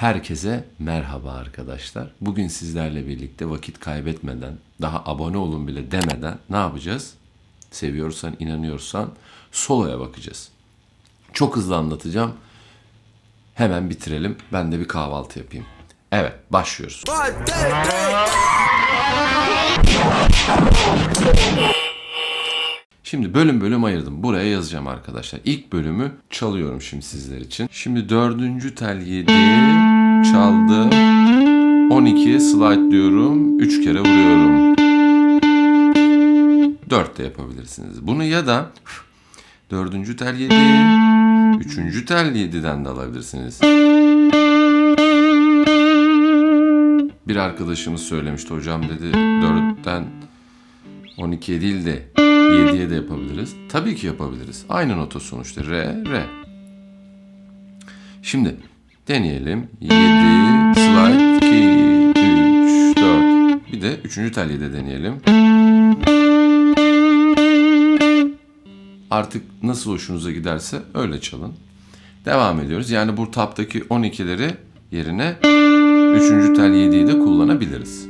Herkese merhaba arkadaşlar. Bugün sizlerle birlikte vakit kaybetmeden, daha abone olun bile demeden ne yapacağız? Seviyorsan, inanıyorsan soloya bakacağız. Çok hızlı anlatacağım. Hemen bitirelim. Ben de bir kahvaltı yapayım. Evet, başlıyoruz. Şimdi bölüm bölüm ayırdım. Buraya yazacağım arkadaşlar. İlk bölümü çalıyorum şimdi sizler için. Şimdi dördüncü tel 7 çaldım. 12 slide diyorum. 3 kere vuruyorum. 4 de yapabilirsiniz. Bunu ya da dördüncü tel 7, üçüncü tel 7'den de alabilirsiniz. Bir arkadaşımız söylemişti hocam dedi 4'ten 12'ye değil de 7'ye de yapabiliriz. Tabii ki yapabiliriz. Aynı nota sonuçta. Re, re. Şimdi deneyelim. 7, slide, 2, 3, 4. Bir de 3. tel 7 deneyelim. Artık nasıl hoşunuza giderse öyle çalın. Devam ediyoruz. Yani bu taptaki 12'leri yerine 3. tel 7'yi de kullanabiliriz.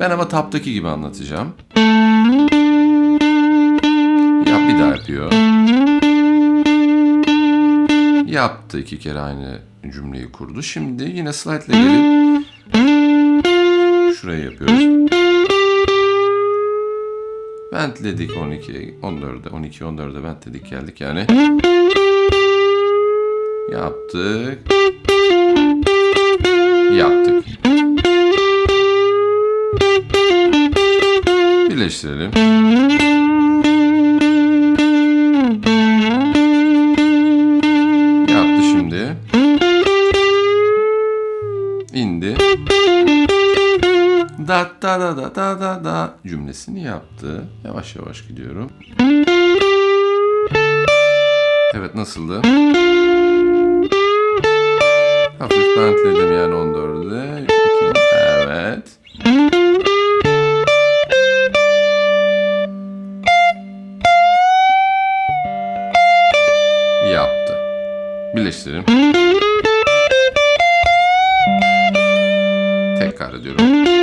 Ben ama taptaki gibi anlatacağım. Yap bir daha yapıyor. Yaptı iki kere aynı cümleyi kurdu. Şimdi yine slide ile gelip şuraya yapıyoruz. Ventledik 12, 14'e, 12, 14'e ventledik geldik yani. Yaptık. Yaptık. Birleştirelim. Da da da da da da da cümlesini yaptı. Yavaş yavaş gidiyorum. Evet nasıldı? Hafif bentledim yani 14'e. İki- Evet. Yaptı. Birleştirelim. Tekrar ediyorum.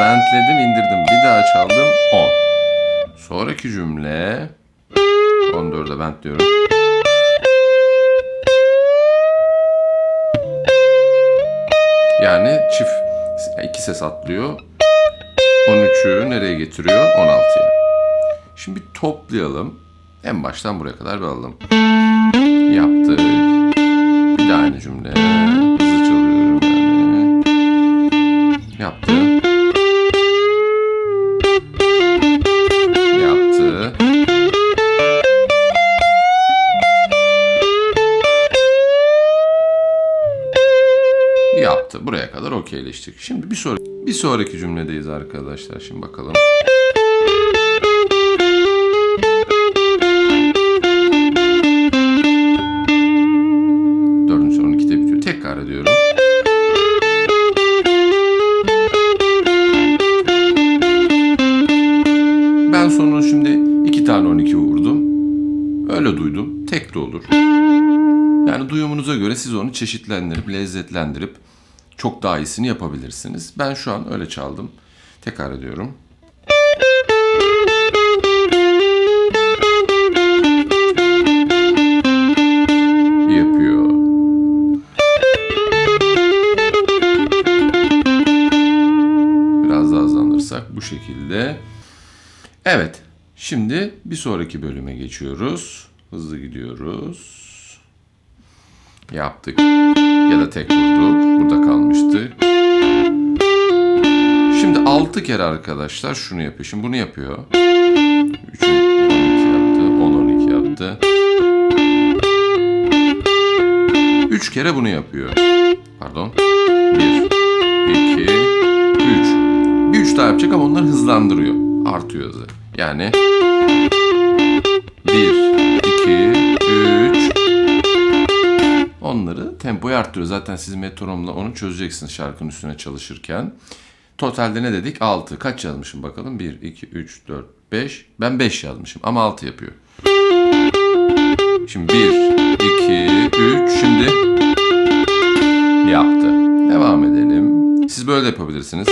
Bentledim indirdim. Bir daha çaldım 10. Sonraki cümle 14'e bentliyorum. Yani çift iki ses atlıyor. 13'ü nereye getiriyor? 16'ya. Şimdi bir toplayalım. En baştan buraya kadar bir alalım. Yaptık. Bir de aynı cümle. Hızlı çalıyorum yani. Yaptı. Yaptı. Buraya kadar okeyleştik. Şimdi bir sonraki, bir sonraki cümledeyiz arkadaşlar. Şimdi bakalım. Dördüncü son 12'de bitiyor. Tekrar ediyorum. Ben sonra şimdi iki tane 12 vurdum. Öyle duydum. Tek de olur. Yani duyumunuza göre siz onu çeşitlendirip, lezzetlendirip çok daha iyisini yapabilirsiniz. Ben şu an öyle çaldım. Tekrar ediyorum. Yapıyor. Biraz daha hızlandırırsak bu şekilde. Evet. Şimdi bir sonraki bölüme geçiyoruz. Hızlı gidiyoruz. Yaptık. Ya da tek vurduk. Burada kalmıştık. Şimdi 6 kere arkadaşlar şunu yapıyor. Şimdi bunu yapıyor. 3 12 yaptı. 10 12 yaptı. 3 kere bunu yapıyor. Pardon. 1 2 3. Bir 3 daha yapacak ama onları hızlandırıyor. Artıyor hızı. Yani tempoyu arttırıyor. Zaten siz metronomla onu çözeceksiniz şarkının üstüne çalışırken. Totalde ne dedik? 6. Kaç yazmışım bakalım? 1, 2, 3, 4, 5. Ben 5 yazmışım ama 6 yapıyor. Şimdi 1, 2, 3. Şimdi yaptı. Devam edelim. Siz böyle de yapabilirsiniz.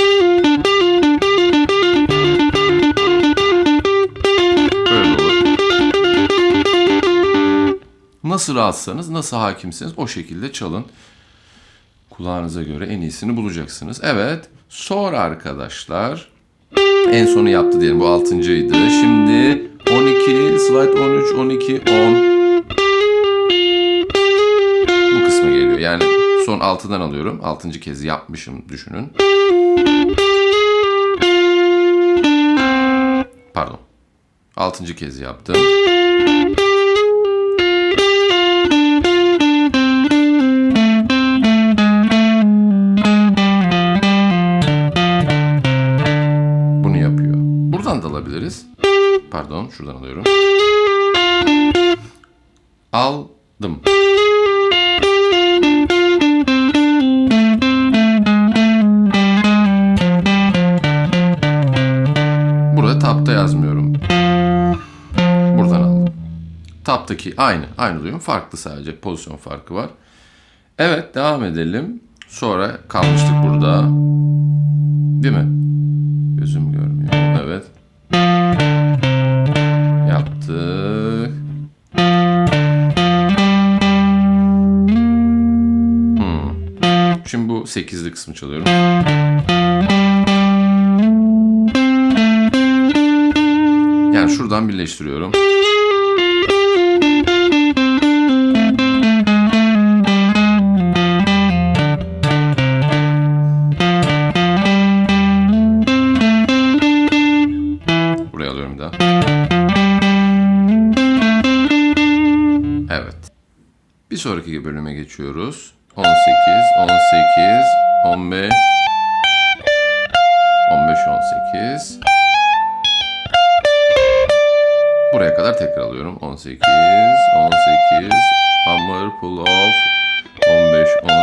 Nasıl rahatsanız, nasıl hakimsiniz o şekilde çalın. Kulağınıza göre en iyisini bulacaksınız. Evet. Sonra arkadaşlar en sonu yaptı diyelim. Bu altıncıydı. Şimdi 12, slide 13, 12, 10. Bu kısmı geliyor. Yani son 6'dan alıyorum. 6. kez yapmışım düşünün. Pardon. 6. kez yaptım. Alabiliriz. Pardon, şuradan alıyorum. Aldım. Burada tapta yazmıyorum. Buradan aldım. Taptaki aynı. Aynı duyum. Farklı sadece. Pozisyon farkı var. Evet devam edelim. Sonra kalmıştık burada. Değil mi? Gözüm görmüyor. Şimdi bu 8'li kısmı çalıyorum. Yani şuradan birleştiriyorum. Buraya alıyorum daha. Evet. Bir sonraki bölüme geçiyoruz. 18, 18, 15, 15, 18. Buraya kadar tekrar alıyorum. 18, 18, hammer, pull off, 15, 18,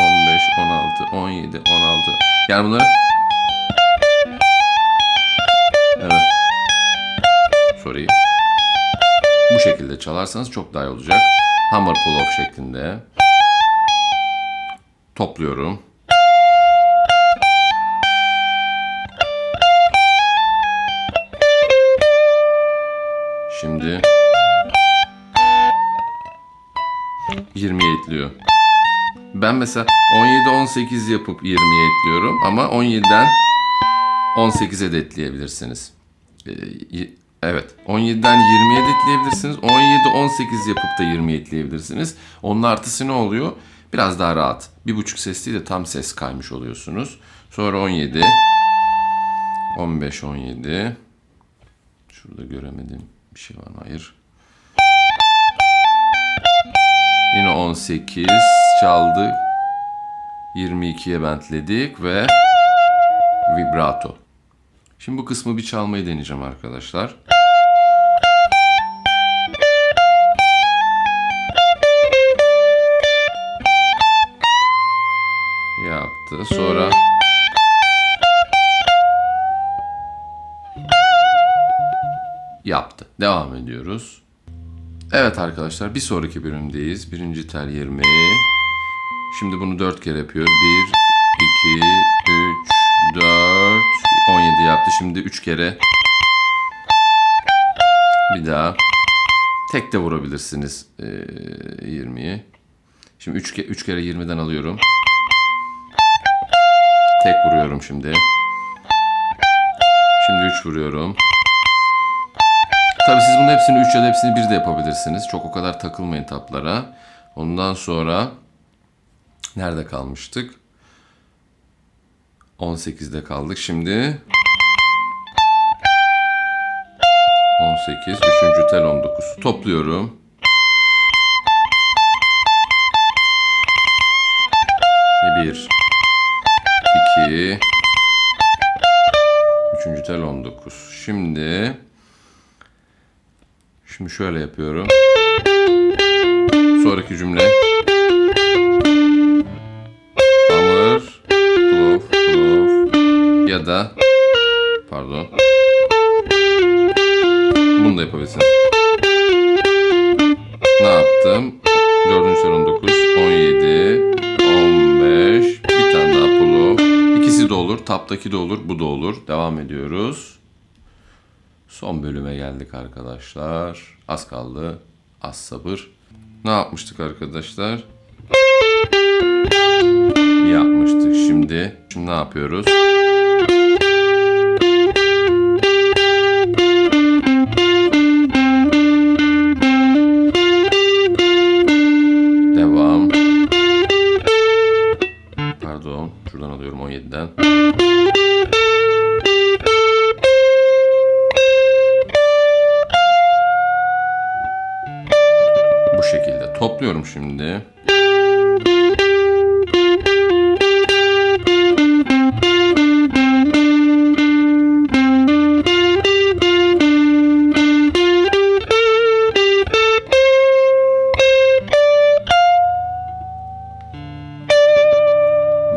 15, 16, 17, 16. Yani bunları... Evet. Sorry. Bu şekilde çalarsanız çok daha iyi olacak. Hammer pull off şeklinde. Topluyorum. Şimdi 20'ye ekliyor. Ben mesela 17-18 yapıp 20'ye ekliyorum ama 17'den 18'e de ekleyebilirsiniz. Ee, Evet. 17'den 20'ye de ekleyebilirsiniz. 17-18 yapıp da 20'ye ekleyebilirsiniz. Onun artısı ne oluyor? Biraz daha rahat. Bir buçuk ses değil de tam ses kaymış oluyorsunuz. Sonra 17. 15, 17. Şurada göremediğim bir şey var mı? Hayır. Yine 18 çaldık. 22'ye bentledik ve vibrato. Şimdi bu kısmı bir çalmayı deneyeceğim arkadaşlar. Yaptı. Sonra yaptı. Devam ediyoruz. Evet arkadaşlar bir sonraki bölümdeyiz. Birinci tel 20. Şimdi bunu 4 kere yapıyor. 1, 2, 3, 4, 17 yaptı. Şimdi 3 kere. Bir daha. Tek de vurabilirsiniz ee, 20'yi. Şimdi 3 ke 3 kere 20'den alıyorum. Tek vuruyorum şimdi. Şimdi 3 vuruyorum. Tabii siz bunun hepsini 3 ya da hepsini 1 de yapabilirsiniz. Çok o kadar takılmayın taplara. Ondan sonra nerede kalmıştık? 18'de kaldık. Şimdi 18, 3. tel 19. Topluyorum. Bir, iki, üçüncü tel 19. Şimdi Şimdi şöyle yapıyorum. Sonraki cümle. Taptaki de olur. Bu da olur. Devam ediyoruz. Son bölüme geldik arkadaşlar. Az kaldı. Az sabır. Ne yapmıştık arkadaşlar? Yapmıştık. Şimdi, şimdi ne yapıyoruz? Şimdi.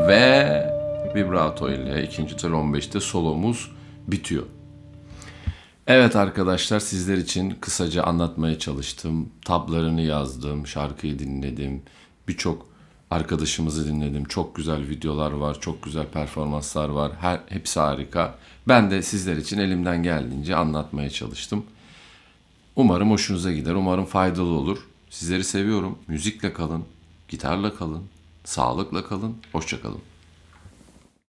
Ve vibrato ile ikinci tel 15'te solomuz bitiyor. Evet arkadaşlar sizler için kısaca anlatmaya çalıştım. Tablarını yazdım, şarkıyı dinledim. Birçok arkadaşımızı dinledim. Çok güzel videolar var, çok güzel performanslar var. Her hepsi harika. Ben de sizler için elimden geldiğince anlatmaya çalıştım. Umarım hoşunuza gider. Umarım faydalı olur. Sizleri seviyorum. Müzikle kalın, gitarla kalın, sağlıkla kalın. Hoşça kalın.